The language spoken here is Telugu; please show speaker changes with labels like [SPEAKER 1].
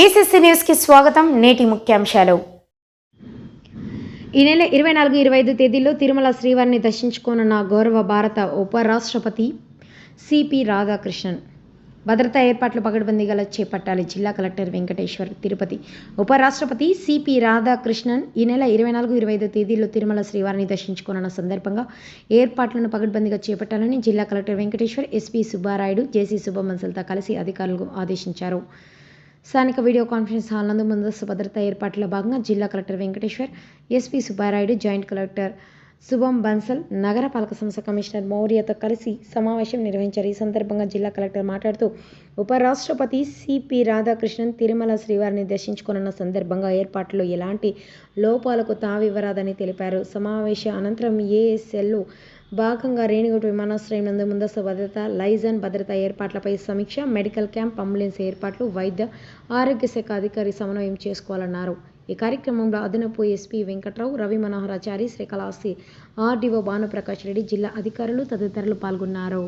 [SPEAKER 1] బీసీసీ న్యూస్కి స్వాగతం నేటి ముఖ్యాంశాలు. ఈ నెల ఇరవై నాలుగు ఇరవై ఐదు తేదీల్లో తిరుమల శ్రీవారిని దర్శించుకోనున్న గౌరవ భారత ఉపరాష్ట్రపతి సిపి రాధాకృష్ణన్. భద్రతా ఏర్పాట్లు పగడ్బందీగా చేపట్టాలి జిల్లా కలెక్టర్ వెంకటేశ్వర్ తిరుపతి. ఉపరాష్ట్రపతి సిపి రాధాకృష్ణన్ ఈ నెల ఇరవై నాలుగు ఇరవై ఐదు తేదీల్లో తిరుమల శ్రీవారిని దర్శించుకోనున్న సందర్భంగా ఏర్పాట్లను పగడ్బందీగా చేపట్టాలని జిల్లా collector Venkateshwar SP Subbarayudu JC సుబ్బమన్సల్తో కలిసి అధికారులకు ఆదేశించారు. స్థానిక వీడియో కాన్ఫరెన్స్ హాల్ నందు ముందస్తు భద్రతా ఏర్పాట్ల భాగంగా జిల్లా collector Venkateshwar SP Subbarayudu joint collector Shubham Bansal నగరపాలక సంస్థ కమిషనర్ మౌర్యతో కలిసి సమావేశం నిర్వహించారు. ఈ సందర్భంగా జిల్లా కలెక్టర్ మాట్లాడుతూ ఉపరాష్ట్రపతి సిపి రాధాకృష్ణన్ తిరుమల శ్రీవారిని దర్శించుకున్న సందర్భంగా ఏర్పాట్లో ఎలాంటి లోపాలకు తావివ్వరాదని తెలిపారు. సమావేశ అనంతరం ఏఎస్ఎల్లో భాగంగా రేణిగుంట విమానాశ్రయం నందు ముందస్తు భద్రత లైజన్ భద్రతా ఏర్పాట్లపై సమీక్ష మెడికల్ క్యాంప్ అంబులెన్స్ ఏర్పాట్లు వైద్య ఆరోగ్య శాఖ అధికారి సమన్వయం చేసుకోవాలన్నారు. ఈ కార్యక్రమంలో అదనపు ఎస్పీ వెంకట్రావు రవి మనోహరాచారి శ్రీకళాస్తి ఆర్డీఓ భానుప్రకాష్ రెడ్డి జిల్లా అధికారులు తదితరులు పాల్గొన్నారు.